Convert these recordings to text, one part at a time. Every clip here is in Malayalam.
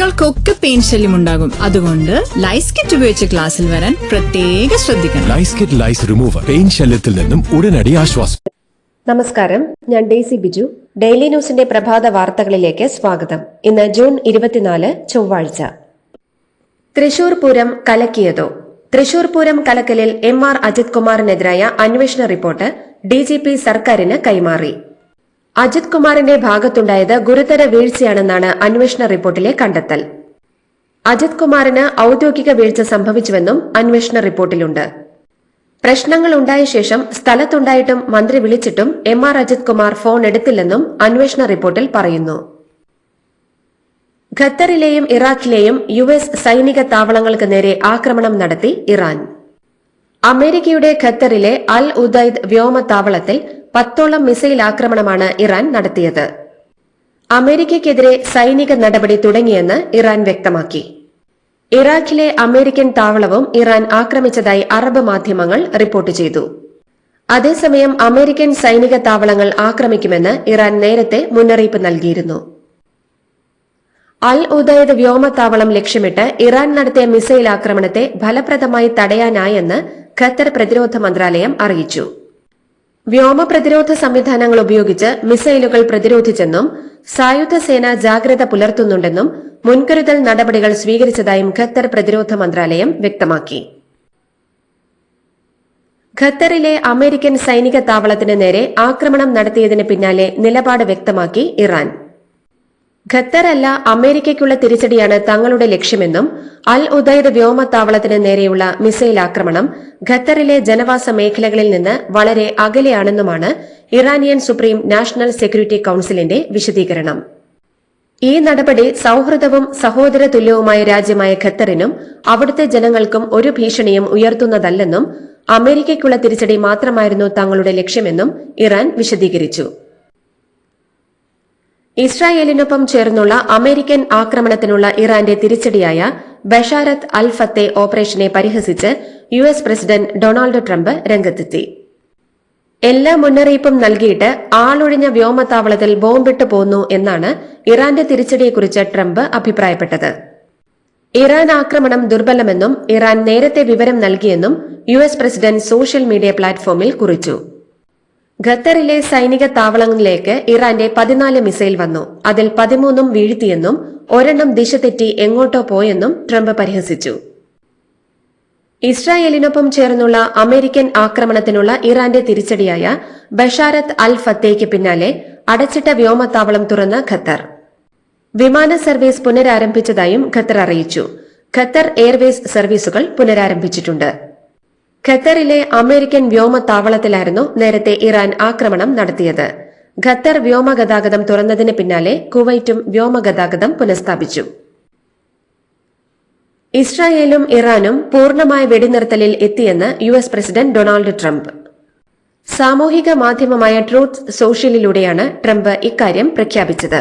കുട്ടികൾക്കൊക്കെ പെയിൻ ശല്യം ഉണ്ടാകും. അതുകൊണ്ട് ലൈസ് കിറ്റ് ഉപയോഗിച്ച് ക്ലാസ്സിൽ വരാൻ പ്രത്യേക ശ്രദ്ധിക്കണം. ലൈസ് കിറ്റ് ലൈസ് റിമൂവർ പെയിൻ ശല്യത്തിൽ നിന്നും ഉടനടി ആശ്വാസം. നമസ്കാരം. ഞാൻ ഡേസി ബിജു. ഡെയിലി ന്യൂസിന്റെ പ്രഭാത വാർത്തകളിലേക്ക് സ്വാഗതം. ഇന്ന് ജൂൺ ഇരുപത്തിനാല് ചൊവ്വാഴ്ച. തൃശൂർ പൂരം കലക്കിയതോ? തൃശൂർ പൂരം കലക്കലിൽ എം ആർ അജിത് കുമാറിനെതിരായ അന്വേഷണ റിപ്പോർട്ട് ഡിജിപി സർക്കാരിന് കൈമാറി. അജിത് കുമാറിന്റെ ഭാഗത്തുണ്ടായത് ഗുരുതര വീഴ്ചയാണെന്നാണ് അന്വേഷണ റിപ്പോർട്ടിലെ കണ്ടെത്തൽ. അജിത് കുമാറിന് ഔദ്യോഗിക വീഴ്ച സംഭവിച്ചുവെന്നും അന്വേഷണ റിപ്പോർട്ടിലുണ്ട്. പ്രശ്നങ്ങൾ ഉണ്ടായ ശേഷം സ്ഥലത്തുണ്ടായിട്ടും മന്ത്രി വിളിച്ചിട്ടും M R Ajith Kumar phone എടുത്തില്ലെന്നും അന്വേഷണ റിപ്പോർട്ടിൽ പറയുന്നു. ഖത്തറിലെയും ഇറാഖിലെയും യു എസ് സൈനിക താവളങ്ങൾക്ക് നേരെ ആക്രമണം നടത്തി ഇറാൻ. അമേരിക്കയുടെ ഖത്തറിലെ അൽ ഉദൈദ് വ്യോമതാവളത്തിൽ പത്തോളം മിസൈൽ ആക്രമണമാണ് ഇറാൻ നടത്തിയത്. അമേരിക്കയ്ക്കെതിരെ സൈനിക നടപടി തുടങ്ങിയെന്ന് ഇറാൻ വ്യക്തമാക്കി. ഇറാഖിലെ അമേരിക്കൻ താവളവും ഇറാൻ ആക്രമിച്ചതായി അറബ് മാധ്യമങ്ങൾ റിപ്പോർട്ട് ചെയ്തു. അതേസമയം അമേരിക്കൻ സൈനിക താവളങ്ങൾ ആക്രമിക്കുമെന്ന് ഇറാൻ നേരത്തെ മുന്നറിയിപ്പ് നൽകിയിരുന്നു. അൽ ഉദൈദ് വ്യോമതാവളം ലക്ഷ്യമിട്ട് ഇറാൻ നടത്തിയ മിസൈൽ ആക്രമണത്തെ ഫലപ്രദമായി തടയാനായെന്ന് ഖത്തർ പ്രതിരോധ മന്ത്രാലയം അറിയിച്ചു. വ്യോമ പ്രതിരോധ സംവിധാനങ്ങൾ ഉപയോഗിച്ച് മിസൈലുകൾ പ്രതിരോധിച്ചെന്നും സായുധ സേന ജാഗ്രത പുലർത്തുന്നുണ്ടെന്നും മുൻകരുതൽ നടപടികൾ സ്വീകരിച്ചതായും ഖത്തർ പ്രതിരോധ മന്ത്രാലയം വ്യക്തമാക്കി. ഖത്തറിലെ അമേരിക്കൻ സൈനിക താവളത്തിന് നേരെ ആക്രമണം നടത്തിയതിന് പിന്നാലെ നിലപാട് വ്യക്തമാക്കി ഇറാൻ. ഖത്തറല്ല അമേരിക്കയ്ക്കുള്ള തിരിച്ചടിയാണ് തങ്ങളുടെ ലക്ഷ്യമെന്നും അൽ ഉദൈദ് വ്യോമത്താവളത്തിന് നേരെയുള്ള മിസൈൽ ആക്രമണം ഖത്തറിലെ ജനവാസ മേഖലകളിൽ നിന്ന് വളരെ അകലെയാണെന്നുമാണ് ഇറാനിയൻ സുപ്രീം നാഷണൽ സെക്യൂരിറ്റി കൌൺസിലിന്റെ വിശദീകരണം. ഈ നടപടി സൌഹൃദവും സഹോദര തുല്യവുമായ രാജ്യമായ ഖത്തറിനും അവിടുത്തെ ജനങ്ങൾക്കും ഒരു ഭീഷണിയും ഉയർത്തുന്നതല്ലെന്നും അമേരിക്കയ്ക്കുള്ള തിരിച്ചടി മാത്രമായിരുന്നു തങ്ങളുടെ ലക്ഷ്യമെന്നും ഇറാൻ വിശദീകരിച്ചു. ഇസ്രായേലിനൊപ്പം ചേർന്നുള്ള അമേരിക്കൻ ആക്രമണത്തിനുള്ള ഇറാന്റെ തിരിച്ചടിയായ ബഷാരത്ത് അൽ ഫത്തെ ഓപ്പറേഷനെ പരിഹസിച്ച് U S president Donald Trump രംഗത്തെത്തി. എല്ലാ മുന്നറിയിപ്പും നൽകിയിട്ട് ആളൊഴിഞ്ഞ വ്യോമത്താവളത്തിൽ ബോംബിട്ട് പോന്നു എന്നാണ് ഇറാന്റെ തിരിച്ചടിയെക്കുറിച്ച് ട്രംപ് അഭിപ്രായപ്പെട്ടത്. ഇറാൻ ആക്രമണം ദുർബലമെന്നും ഇറാൻ നേരത്തെ വിവരം നൽകിയെന്നും യു പ്രസിഡന്റ് സോഷ്യൽ മീഡിയ പ്ലാറ്റ്ഫോമിൽ കുറിച്ചു. ഖത്തറിലെ സൈനിക താവളങ്ങളിലേക്ക് ഇറാന്റെ പതിനാല് മിസൈൽ വന്നു. അതിൽ പതിമൂന്നും വീഴ്ത്തിയെന്നും ഒരെണ്ണം ദിശ തെറ്റി എങ്ങോട്ടോ പോയെന്നും ട്രംപ് പരിഹസിച്ചു. ഇസ്രായേലിനൊപ്പം ചേർന്നുള്ള അമേരിക്കൻ ആക്രമണത്തിനുള്ള ഇറാന്റെ തിരിച്ചടിയായ ബഷാരത്ത് അൽ ഫത്തേക്ക് പിന്നാലെ അടച്ചിട്ട വ്യോമത്താവളം തുറന്ന ഖത്തർ. വിമാന സർവീസ് പുനരാരംഭിച്ചതായും ഖത്തർ അറിയിച്ചു. ഖത്തർ എയർവേസ് സർവീസുകൾ പുനരാരംഭിച്ചിട്ടുണ്ട്. ഖത്തറിലെ അമേരിക്കൻ വ്യോമത്താവളത്തിലായിരുന്നു നേരത്തെ ഇറാൻ ആക്രമണം നടത്തിയത്. ഖത്തർ വ്യോമഗതാഗതം തുറന്നതിന് പിന്നാലെ കുവൈറ്റും വ്യോമഗതാഗതം പുനഃസ്ഥാപിച്ചു. ഇസ്രായേലും ഇറാനും പൂർണമായ വെടിനിർത്തലിൽ എത്തിയെന്ന് U S president Donald Trump. സാമൂഹിക മാധ്യമമായ ട്രൂത്ത് സോഷ്യലിലൂടെയാണ് ട്രംപ് ഇക്കാര്യം പ്രഖ്യാപിച്ചത്.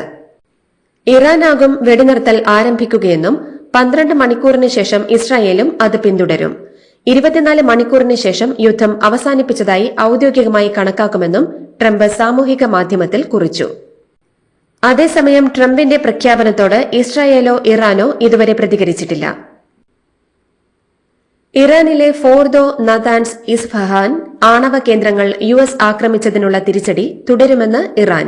ഇറാനാകും വെടിനിർത്തൽ ആരംഭിക്കുകയെന്നും പന്ത്രണ്ട് മണിക്കൂറിന് ശേഷം ഇസ്രായേലും അത് പിന്തുടരും. ഇരുപത്തിനാല് മണിക്കൂറിന് ശേഷം യുദ്ധം അവസാനിപ്പിച്ചതായി ഔദ്യോഗികമായി കണക്കാക്കുമെന്നും ട്രംപ് സാമൂഹിക മാധ്യമത്തിൽ കുറിച്ചു. അതേസമയം ട്രംപിന്റെ പ്രഖ്യാപനത്തോട് ഇസ്രായേലോ ഇറാനോ ഇതുവരെ പ്രതികരിച്ചിട്ടില്ല. ഇറാനിലെ ഫോർദോ നതാൻസ് ഇസ്ഫഹാൻ ആണവ കേന്ദ്രങ്ങൾ യു എസ് ആക്രമിച്ചതിനുള്ള തിരിച്ചടി തുടരുമെന്ന് ഇറാൻ.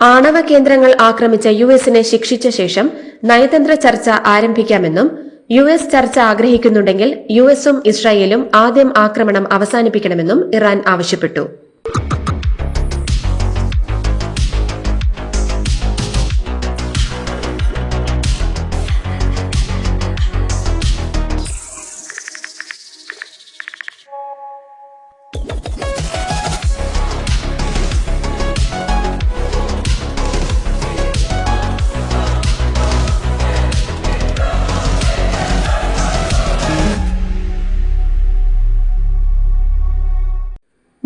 ആണവ കേന്ദ്രങ്ങൾ ആക്രമിച്ച യു എസിനെ ശിക്ഷിച്ച ശേഷം നയതന്ത്ര ചർച്ച ആരംഭിക്കാമെന്നും യു എസ് ചർച്ച ആഗ്രഹിക്കുന്നുണ്ടെങ്കിൽ യു എസും ഇസ്രായേലും ആദ്യം ആക്രമണം അവസാനിപ്പിക്കണമെന്നും ഇറാൻ ആവശ്യപ്പെട്ടു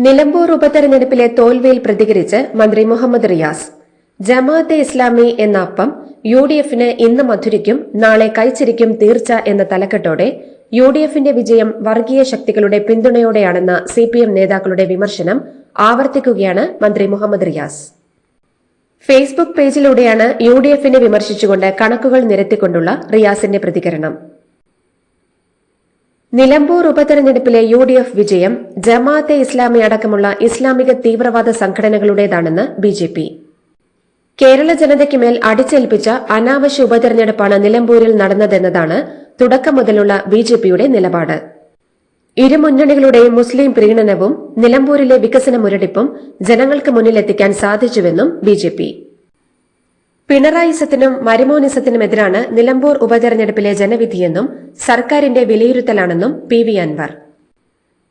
നിലമ്പൂർ ഉപതെരഞ്ഞെടുപ്പിലെ തോൽവിയിൽ പ്രതികരിച്ച് മന്ത്രി മുഹമ്മദ് റിയാസ്. ജമാഅത്തെ ഇസ്ലാമി എന്ന അപ്പം യു ഡി എഫിന് ഇന്ന് മധുരിക്കും നാളെ കൈച്ചിരിക്കും തീർച്ച എന്ന തലക്കെട്ടോടെ യു ഡി എഫിന്റെ വിജയം വർഗീയ ശക്തികളുടെ പിന്തുണയോടെയാണെന്ന സി പി എം നേതാക്കളുടെ വിമർശനം ആവർത്തിക്കുകയാണ് മന്ത്രി മുഹമ്മദ് റിയാസ്. ഫേസ്ബുക്ക് പേജിലൂടെയാണ് യു ഡി എഫിനെ വിമർശിച്ചുകൊണ്ട് കണക്കുകൾ നിരത്തിക്കൊണ്ടുള്ള റിയാസിന്റെ പ്രതികരണം. നിലമ്പൂർ ഉപതെരഞ്ഞെടുപ്പിലെ യു ഡി എഫ് വിജയം ജമാഅത്തെ ഇസ്ലാമി അടക്കമുള്ള ഇസ്ലാമിക തീവ്രവാദ സംഘടനകളുടേതാണെന്ന് ബി ജെ പി കേരള ജനതയ്ക്ക് മേൽ അടിച്ചേൽപ്പിച്ച അനാവശ്യ ഉപതെരഞ്ഞെടുപ്പാണ് നിലമ്പൂരിൽ നടന്നതെന്നതാണ് തുടക്കം മുതലുള്ള ബി ജെ പിയുടെ നിലപാട്. ഇരുമുന്നണികളുടെയും മുസ്ലിം പ്രീണനവും നിലമ്പൂരിലെ വികസന മുരടിപ്പും ജനങ്ങൾക്ക് മുന്നിലെത്തിക്കാൻ സാധിച്ചുവെന്നും ബി ജെ പി പിണറായിസത്തിനും മരുമോനിസത്തിനുമെതിരാണ് നിലമ്പൂർ ഉപതെരഞ്ഞെടുപ്പിലെ ജനവിധിയെന്നും സർക്കാരിന്റെ വിലയിരുത്തലാണെന്നും പി വി അൻവർ.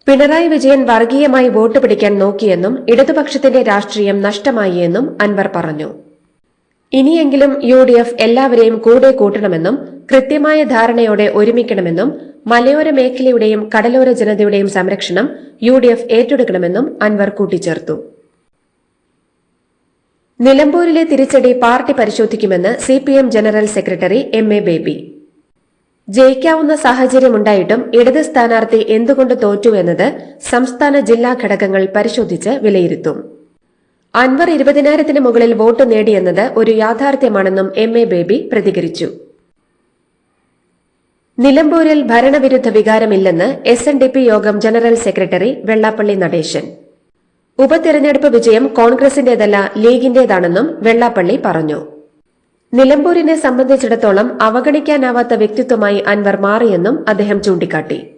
പിണറായി വിജയൻ വർഗീയമായി വോട്ട് പിടിക്കാൻ നോക്കിയെന്നും ഇടതുപക്ഷത്തിന്റെ രാഷ്ട്രീയം നഷ്ടമായി എന്നും അൻവർ പറഞ്ഞു. ഇനിയെങ്കിലും യു ഡി എഫ് എല്ലാവരെയും കൂടെ കൂട്ടണമെന്നും കൃത്യമായ ധാരണയോടെ ഒരുമിക്കണമെന്നും മലയോര മേഖലയുടെയും കടലോര ജനതയുടെയും സംരക്ഷണം യു ഡി എഫ് ഏറ്റെടുക്കണമെന്നും അൻവർ കൂട്ടിച്ചേർത്തു. നിലമ്പൂരിലെ തിരിച്ചടി പാർട്ടി പരിശോധിക്കുമെന്ന് CPM general secretary M A Baby. ജയിക്കാവുന്ന സാഹചര്യമുണ്ടായിട്ടും ഇടത് സ്ഥാനാർത്ഥി എന്തുകൊണ്ട് തോറ്റു എന്നത് സംസ്ഥാന ജില്ലാ ഘടകങ്ങൾ പരിശോധിച്ച് വിലയിരുത്തും. അൻവർ ഇരുപതിനായിരത്തിന് മുകളിൽ വോട്ട് നേടിയെന്നത് ഒരു യാഥാർത്ഥ്യമാണെന്നും എം എ ബേബി പ്രതികരിച്ചു. നിലമ്പൂരിൽ ഭരണവിരുദ്ധ വികാരമില്ലെന്ന് എസ് എൻ ഡി പി യോഗം ജനറൽ സെക്രട്ടറി വെള്ളാപ്പള്ളി നടേശൻ. ഉപതെരഞ്ഞെടുപ്പ് വിജയം കോൺഗ്രസിന്റേതല്ല ലീഗിന്റേതാണെന്നും വെള്ളാപ്പള്ളി പറഞ്ഞു. നിലമ്പൂരിനെ സംബന്ധിച്ചിടത്തോളം അവഗണിക്കാനാവാത്ത വ്യക്തിത്വമായി അൻവർ മാറിയെന്നും അദ്ദേഹം ചൂണ്ടിക്കാട്ടി.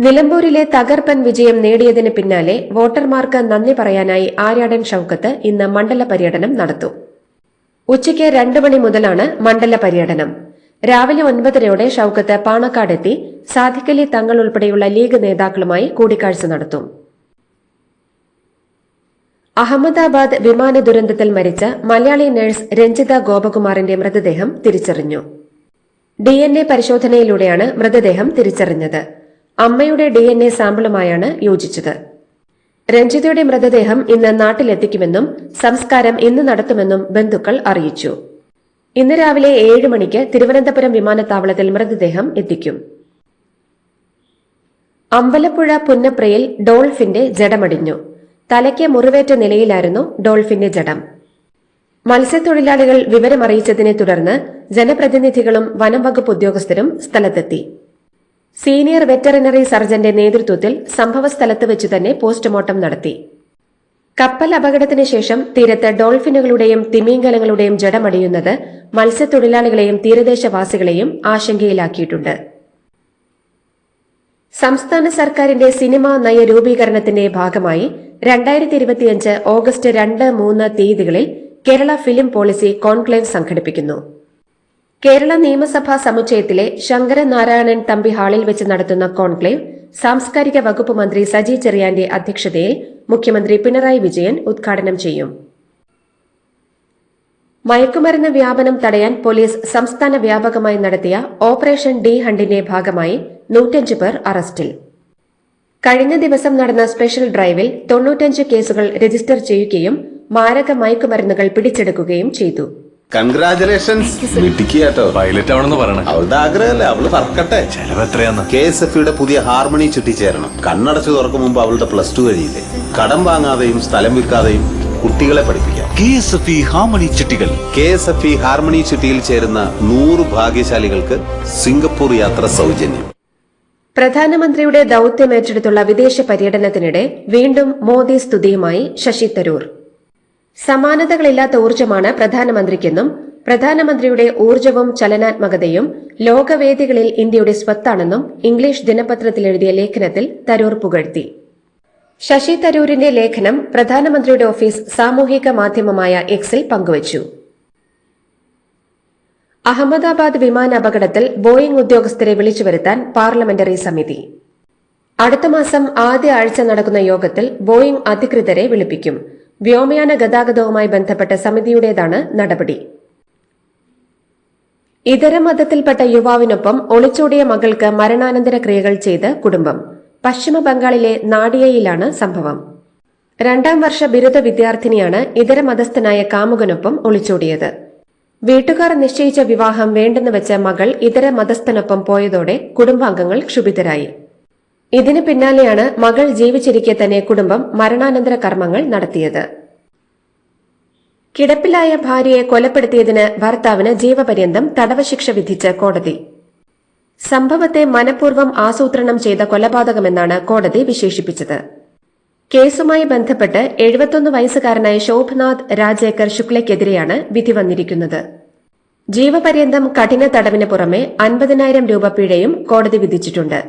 നിലമ്പൂരിലെ തകർപ്പൻ വിജയം നേടിയതിന് പിന്നാലെ വോട്ടർമാർക്ക് നന്ദി പറയാനായി ആര്യാടൻ ഷൌക്കത്ത് ഇന്ന് മണ്ഡല പര്യടനം നടത്തും. ഉച്ചയ്ക്ക് രണ്ടു മണി മുതലാണ് മണ്ഡല പര്യടനം. രാവിലെ ഒൻപതരയോടെ ഷൌക്കത്ത് പാണക്കാടെത്തി സാധിക്കലി തങ്ങൾ ഉൾപ്പെടെയുള്ള ലീഗ് നേതാക്കളുമായി കൂടിക്കാഴ്ച നടത്തും. അഹമ്മദാബാദ് വിമാന ദുരന്തത്തിൽ മരിച്ച മലയാളി നഴ്സ് രഞ്ജിത ഗോപകുമാറിന്റെ മൃതദേഹം തിരിച്ചറിഞ്ഞു. ഡി എൻ എ പരിശോധനയിലൂടെയാണ് മൃതദേഹം തിരിച്ചറിഞ്ഞത്. അമ്മയുടെ ഡി എൻ എ സാമ്പിളുമായാണ് യോജിച്ചത്. രഞ്ജിതയുടെ മൃതദേഹം ഇന്ന് നാട്ടിലെത്തിക്കുമെന്നും സംസ്കാരം ഇന്ന് നടത്തുമെന്നും ബന്ധുക്കൾ അറിയിച്ചു. ഇന്ന് രാവിലെ ഏഴ് മണിക്ക് തിരുവനന്തപുരം വിമാനത്താവളത്തിൽ മൃതദേഹം എത്തിക്കും. അമ്പലപ്പുഴ പുന്നപ്രയിൽ ഡോൾഫിന്റെ ജഡമടിഞ്ഞു. തലയ്ക്ക് മുറിവേറ്റ നിലയിലായിരുന്നു ഡോൾഫിന്റെ ജഡം. മത്സ്യത്തൊഴിലാളികൾ വിവരമറിയിച്ചതിനെ തുടർന്ന് ജനപ്രതിനിധികളും വനം വകുപ്പ് ഉദ്യോഗസ്ഥരും സ്ഥലത്തെത്തി. സീനിയർ വെറ്ററിനറി സർജന്റെ നേതൃത്വത്തിൽ സംഭവസ്ഥലത്ത് വെച്ച് തന്നെ പോസ്റ്റ്മോർട്ടം നടത്തി. കപ്പൽ അപകടത്തിന് ശേഷം തീരത്ത് ഡോൾഫിനുകളുടെയും തിമീങ്കലങ്ങളുടെയും ജഡമടിയുന്നത് മത്സ്യത്തൊഴിലാളികളെയും തീരദേശവാസികളെയും ആശങ്കയിലാക്കിയിട്ടുണ്ട്. സംസ്ഥാന സർക്കാരിന്റെ സിനിമാ നയ രൂപീകരണത്തിന്റെ ഭാഗമായി രണ്ടായിരത്തി ഇരുപത്തിയഞ്ച് ഓഗസ്റ്റ് രണ്ട് മൂന്ന് തീയതികളിൽ കേരള ഫിലിം പോളിസി കോൺക്ലേവ് സംഘടിപ്പിക്കുന്നു. കേരള നിയമസഭാ സമുച്ചയത്തിലെ ശങ്കരനാരായണൻ തമ്പി ഹാളിൽ വെച്ച് നടത്തുന്ന കോൺക്ലേവ് സാംസ്കാരിക വകുപ്പ് മന്ത്രി സജി ചെറിയാന്റെ അധ്യക്ഷതയിൽ മുഖ്യമന്ത്രി പിണറായി വിജയൻ ഉദ്ഘാടനം ചെയ്യും. മയക്കുമരുന്ന് വ്യാപനം തടയാൻ പോലീസ് സംസ്ഥാന വ്യാപകമായി നടത്തിയ ഓപ്പറേഷൻ ഡി ഹണ്ടിന്റെ ഭാഗമായി നൂറ്റഞ്ച് പേർ അറസ്റ്റിൽ. കഴിഞ്ഞ ദിവസം നടന്ന സ്പെഷ്യൽ ഡ്രൈവിൽ തൊണ്ണൂറ്റഞ്ച് കേസുകൾ രജിസ്റ്റർ ചെയ്യുകയും മാരക മയക്കുമരുന്നുകൾ പിടിച്ചെടുക്കുകയും ചെയ്തു. കൺഗ്രാചുലേഷൻസ് മിടുക്കിയാട്ടോ. പൈലറ്റ് ആവണമെന്ന് പറയണം. അവളുടെ ആഗ്രഹമല്ലേ? അവൾ പറക്കട്ടെ ചെലവ് എത്രയാന്ന്? കെ എസ് എഫ് യുടെ പുതിയ ഹാർമണി ചുറ്റിച്ചേരണം. കണ്ണടച്ചു തുറക്കും മുമ്പ് അവളുടെ പ്ലസ് ടു കഴിയില്ലേ? കടം വാങ്ങാതെയും സ്ഥലം വിൽക്കാതെയും കുട്ടികളെ പഠിപ്പിക്കാം. K S F E harmony ചിട്ടികൾ K S F E harmony ചുറ്റിയിൽ ചേരുന്ന നൂറ് ഭാഗ്യശാലികൾക്ക് സിംഗപ്പൂർ യാത്ര സൗജന്യം. പ്രധാനമന്ത്രിയുടെ ദൌത്യം ഏറ്റെടുത്തുള്ള വിദേശ പര്യടനത്തിനിടെ വീണ്ടും മോദി സ്തുതിയുമായി ശശി തരൂർ. സമാനതകളില്ലാത്ത ഊർജമാണ് പ്രധാനമന്ത്രിക്കെന്നും പ്രധാനമന്ത്രിയുടെ ഊർജവും ചലനാത്മകതയും ലോകവേദികളിൽ ഇന്ത്യയുടെ സ്വത്താണെന്നും ഇംഗ്ലീഷ് ദിനപത്രത്തിൽ എഴുതിയ ലേഖനത്തിൽ തരൂർ പുകഴ്ത്തി. ശശി തരൂരിന്റെ ലേഖനം പ്രധാനമന്ത്രിയുടെ ഓഫീസ് സാമൂഹിക മാധ്യമമായ എക്സിൽ പങ്കുവച്ചു. അഹമ്മദാബാദ് വിമാനാപകടത്തിൽ ബോയിംഗ് ഉദ്യോഗസ്ഥരെ വിളിച്ചു വരുത്താൻ പാർലമെന്ററി സമിതി. അടുത്ത മാസം ആദ്യ ആഴ്ച നടക്കുന്ന യോഗത്തിൽ ബോയിംഗ് അധികൃതരെ വിളിപ്പിക്കും. വ്യോമയാന ഗതാഗതവുമായി ബന്ധപ്പെട്ട സമിതിയുടേതാണ് നടപടി. ഇതര മതത്തിൽപ്പെട്ട യുവാവിനൊപ്പം ഒളിച്ചോടിയ മകൾക്ക് മരണാനന്തര ക്രിയകൾ ചെയ്ത് കുടുംബം. പശ്ചിമ ബംഗാളിലെ നാഡിയയിലാണ് സംഭവം. രണ്ടാം വർഷ ബിരുദ വിദ്യാർത്ഥിനിയാണ് ഇതര മതസ്ഥനായ കാമുകനൊപ്പം ഒളിച്ചോടിയത്. വീട്ടുകാർ നിശ്ചയിച്ച വിവാഹം വേണ്ടെന്ന് വെച്ച മകൾ ഇതര മതസ്ഥനൊപ്പം പോയതോടെ കുടുംബാംഗങ്ങൾ ക്ഷുഭിതരായി. ഇതിനു പിന്നാലെയാണ് മകൾ ജീവിച്ചിരിക്കെ തന്നെ കുടുംബം മരണാനന്തര കർമ്മങ്ങൾ നടത്തിയത്. കിടപ്പിലായ ഭാര്യയെ കൊലപ്പെടുത്തിയതിന് ഭർത്താവിന് ജീവപര്യന്തം തടവശിക്ഷ വിധിച്ച് കോടതി. സംഭവത്തെ മനഃപൂർവം ആസൂത്രണം ചെയ്ത കൊലപാതകമെന്നാണ് കോടതി വിശേഷിപ്പിച്ചത്. കേസുമായി ബന്ധപ്പെട്ട് എഴുപത്തൊന്ന് വയസ്സുകാരനായ ശോഭനാഥ് രാജേക്കർ ശുക്ലയ്ക്കെതിരെയാണ് വിധി വന്നിരിക്കുന്നത്. ജീവപര്യന്തം കഠിന തടവിന് പുറമെ അൻപതിനായിരം രൂപ പിഴയും കോടതി വിധിച്ചിട്ടുണ്ട്.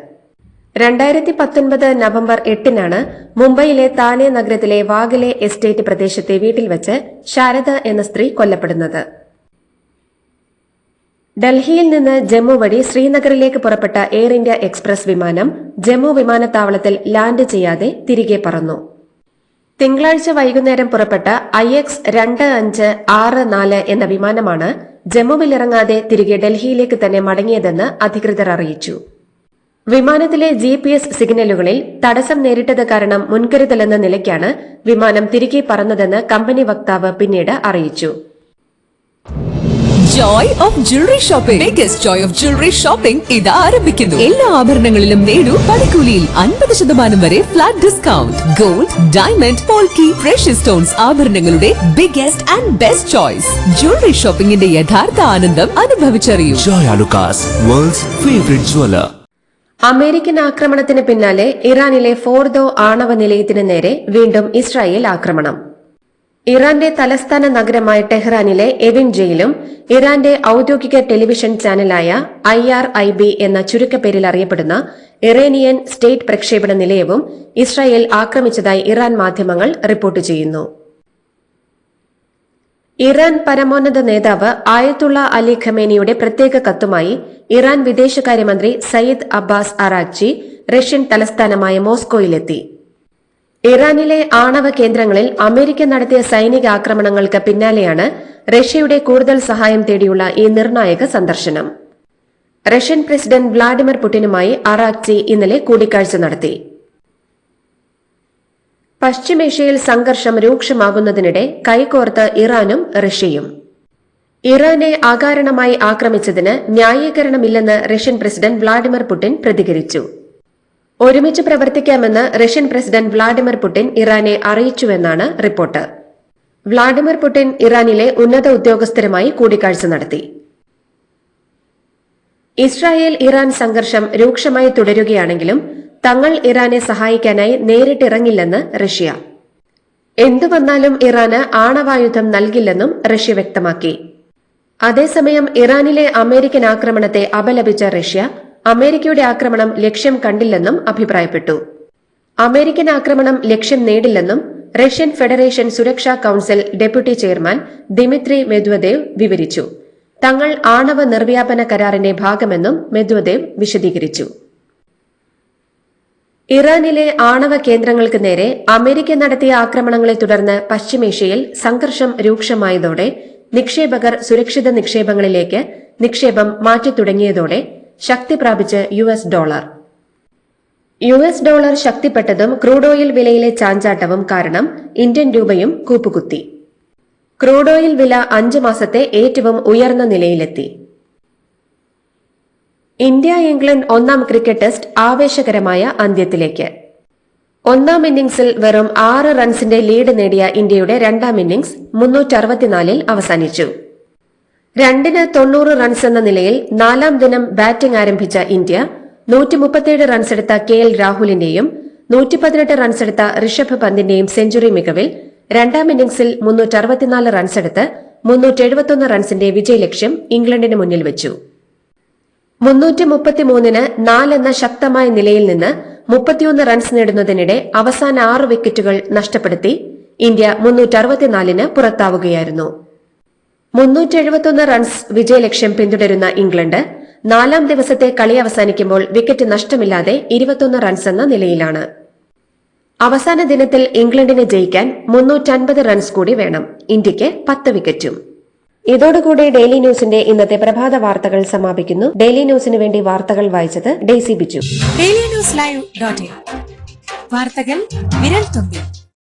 രണ്ടായിരത്തി പത്തൊൻപത് നവംബർ എട്ടിനാണ് മുംബൈയിലെ താനെ നഗരത്തിലെ വാഗലെ എസ്റ്റേറ്റ് പ്രദേശത്തെ വീട്ടിൽ വെച്ച് ശാരദ എന്ന സ്ത്രീ കൊല്ലപ്പെടുന്നത്. ഡൽഹിയിൽ നിന്ന് ജമ്മു വഴി ശ്രീനഗറിലേക്ക് പുറപ്പെട്ട എയർ ഇന്ത്യ എക്സ്പ്രസ് വിമാനം ജമ്മു വിമാനത്താവളത്തിൽ ലാൻഡ് ചെയ്യാതെ തിരികെ പറന്നു. തിങ്കളാഴ്ച വൈകുന്നേരം പുറപ്പെട്ട ഐ എക്സ് രണ്ട് അഞ്ച് ആറ് നാല് എന്ന വിമാനമാണ് ജമ്മുവിലിറങ്ങാതെ തിരികെ ഡൽഹിയിലേക്ക് തന്നെ മടങ്ങിയതെന്ന് അധികൃതർ അറിയിച്ചു. വിമാനത്തിലെ ജി പി എസ് സിഗ്നലുകളിൽ തടസ്സം നേരിട്ടത് കാരണം മുൻകരുതലെന്ന നിലയ്ക്കാണ് വിമാനം തിരികെ പറന്നതെന്ന് കമ്പനി വക്താവ് പിന്നീട് അറിയിച്ചു. Joy of jewellery shopping biggest joy of jewellery shopping ഇത് ആരംഭിക്കുന്നു. എല്ലാ ആഭരണങ്ങളിലും നേടൂ പണിക്കൂലിയിൽ അൻപത് ശതമാനം വരെ flat discount gold diamond polki fresh stones ആഭരണങ്ങളുടെ biggest and best choice jewellery ഷോപ്പിംഗിന്റെ യഥാർത്ഥ ആനന്ദം അനുഭവിച്ചറിയൂ. Joy Lucas, world's favourite jeweler. American ആക്രമണത്തിന് പിന്നാലെ ഇറാനിലെ ഫോർദോ ആണവ നിലയത്തിന് നേരെ വീണ്ടും ഇസ്രായേൽ ആക്രമണം. ഇറാന്റെ തലസ്ഥാന നഗരമായ ടെഹ്റാനിലെ എവിൻ ജയിലും ഇറാന്റെ ഔദ്യോഗിക ടെലിവിഷൻ ചാനലായ ഐ ആർ ഐ ബി എന്ന ചുരുക്കപ്പേരിൽ അറിയപ്പെടുന്ന ഇറേനിയൻ സ്റ്റേറ്റ് പ്രക്ഷേപണ നിലയവും ഇസ്രായേൽ ആക്രമിച്ചതായി ഇറാൻ മാധ്യമങ്ങൾ റിപ്പോർട്ട് ചെയ്യുന്നു. ഇറാൻ പരമോന്നത നേതാവ് ആയത്തുള്ള അലി ഖമേനിയുടെ പ്രത്യേക കത്തുമായി ഇറാൻ വിദേശകാര്യമന്ത്രി സയ്യിദ് അബ്ബാസ് അറാഖ്ചി റഷ്യൻ തലസ്ഥാനമായ മോസ്കോയിലെത്തി. ഇറാനിലെ ആണവ കേന്ദ്രങ്ങളിൽ അമേരിക്ക നടത്തിയ സൈനിക ആക്രമണങ്ങൾക്ക് പിന്നാലെയാണ് റഷ്യയുടെ കൂടുതൽ സഹായം തേടിയുള്ള ഈ നിർണായക സന്ദർശനം. റഷ്യൻ പ്രസിഡന്റ് വ്ളാഡിമിർ പുടിനുമായി അറാക്ചി ഇന്നലെ കൂടിക്കാഴ്ച നടത്തി. പശ്ചിമേഷ്യയിൽ സംഘർഷം രൂക്ഷമാകുന്നതിനിടെ കൈകോർത്ത് ഇറാനും റഷ്യയും. ഇറാനെ അകാരണമായി ആക്രമിച്ചതിന് ന്യായീകരണമില്ലെന്ന് റഷ്യൻ പ്രസിഡന്റ് വ്ളാഡിമിർ പുടിൻ പ്രതികരിച്ചു. ഒരുമിച്ച് പ്രവർത്തിക്കാമെന്ന് റഷ്യൻ പ്രസിഡന്റ് വ്ളാഡിമിർ പുടിൻ ഇറാനെ അറിയിച്ചുവെന്നാണ് റിപ്പോർട്ട്. വ്ളാഡിമിർ പുടിൻ ഇറാനിലെ ഉന്നത ഉദ്യോഗസ്ഥരുമായി കൂടിക്കാഴ്ച നടത്തി. ഇസ്രായേൽ ഇറാൻ സംഘർഷം രൂക്ഷമായി തുടരുകയാണെങ്കിലും തങ്ങൾ ഇറാനെ സഹായിക്കാനായി നേരിട്ടിറങ്ങില്ലെന്ന് റഷ്യ. എന്തുവന്നാലും ഇറാന് ആണവായുധം നൽകില്ലെന്നും റഷ്യ വ്യക്തമാക്കി. അതേസമയം ഇറാനിലെ അമേരിക്കൻ ആക്രമണത്തെ അപലപിച്ച റഷ്യ അമേരിക്കയുടെ ആക്രമണം ലക്ഷ്യം കണ്ടില്ലെന്നും അഭിപ്രായപ്പെട്ടു. അമേരിക്കൻ ആക്രമണം ലക്ഷ്യം നേടില്ലെന്നും റഷ്യൻ ഫെഡറേഷൻ സുരക്ഷാ council deputy chairman Dmitry Medvedev വിവരിച്ചു. തങ്ങൾ ആണവ നിർവ്യാപന കരാറിന്റെ ഭാഗമെന്നും മെദ്വദേവ് വിശദീകരിച്ചു. ഇറാനിലെ ആണവ കേന്ദ്രങ്ങൾക്ക് നേരെ അമേരിക്ക നടത്തിയ ആക്രമണങ്ങളെ തുടർന്ന് പശ്ചിമേഷ്യയിൽ സംഘർഷം രൂക്ഷമായതോടെ നിക്ഷേപകർ സുരക്ഷിത നിക്ഷേപങ്ങളിലേക്ക് നിക്ഷേപം മാറ്റിത്തുടങ്ങിയതോടെ ശക്തി പ്രാപിച്ച് U S dollar. U S dollar ശക്തിപ്പെട്ടതും crude oil വിലയിലെ ചാഞ്ചാട്ടവും കാരണം ഇന്ത്യൻ രൂപയും കൂപ്പുകുത്തി. ക്രൂഡ് ഓയിൽ വില അഞ്ച് മാസത്തെ ഏറ്റവും ഉയർന്ന നിലയിലെത്തി. ഇന്ത്യ ഇംഗ്ലണ്ട് ഒന്നാം ക്രിക്കറ്റ് ടെസ്റ്റ് ആവേശകരമായ അന്ത്യത്തിലേക്ക്. ഒന്നാം ഇന്നിംഗ്സിൽ വെറും ആറ് റൺസിന്റെ ലീഡ് നേടിയ ഇന്ത്യയുടെ രണ്ടാം ഇന്നിംഗ്സ് മുന്നൂറ്ററുപത്തിനാലിൽ അവസാനിച്ചു. രണ്ടിന് തൊണ്ണൂറ് റൺസ് എന്ന നിലയിൽ നാലാം ദിനം ബാറ്റിംഗ് ആരംഭിച്ച ഇന്ത്യ നൂറ്റി മുപ്പത്തിയേഴ് റൺസെടുത്ത കെ എൽ രാഹുലിന്റെയും നൂറ്റി പതിനെട്ട് റൺസെടുത്ത ഋഷഭ് പന്തിന്റെയും സെഞ്ചുറി മികവിൽ രണ്ടാം ഇന്നിംഗ്സിൽ എടുത്ത് റൺസെടുത്ത് മുന്നൂറ്റെഴുപത്തൊന്ന് റൺസിന്റെ വിജയലക്ഷ്യം ഇംഗ്ലണ്ടിന് മുന്നിൽ വെച്ചു. മുന്നൂറ്റി നാലെന്ന ശക്തമായ നിലയിൽ നിന്ന് മുപ്പത്തിയൊന്ന് റൺസ് നേടുന്നതിനിടെ അവസാന ആറ് വിക്കറ്റുകൾ നഷ്ടപ്പെടുത്തി ഇന്ത്യ മുന്നൂറ്ററുപത്തിനാലിന് പുറത്താവുകയായിരുന്നു. മുന്നൂറ്റെഴുപത്തൊന്ന് റൺസ് വിജയലക്ഷ്യം പിന്തുടരുന്ന ഇംഗ്ലണ്ട് നാലാം ദിവസത്തെ കളി അവസാനിക്കുമ്പോൾ വിക്കറ്റ് നഷ്ടമില്ലാതെ ഇരുപത്തൊന്ന് റൺസ് എന്ന നിലയിലാണ്. അവസാന ദിനത്തിൽ ഇംഗ്ലണ്ടിനെ ജയിക്കാൻ മുന്നൂറ്റൻപത് റൺസ് കൂടി വേണം. ഇന്ത്യയ്ക്ക് പത്ത് വിക്കറ്റും ഇതോടുകൂടി ഡെയിലി ന്യൂസിന്റെ ഇന്നത്തെ പ്രഭാത വാർത്തകൾ സമാപിക്കുന്നു. ഡെയിലി ന്യൂസിന് വേണ്ടി വാർത്തകൾ വായിച്ചത് Daisy Biju. Daily news live വാർത്തകൾ വിരൽ തുമ്പിൽ.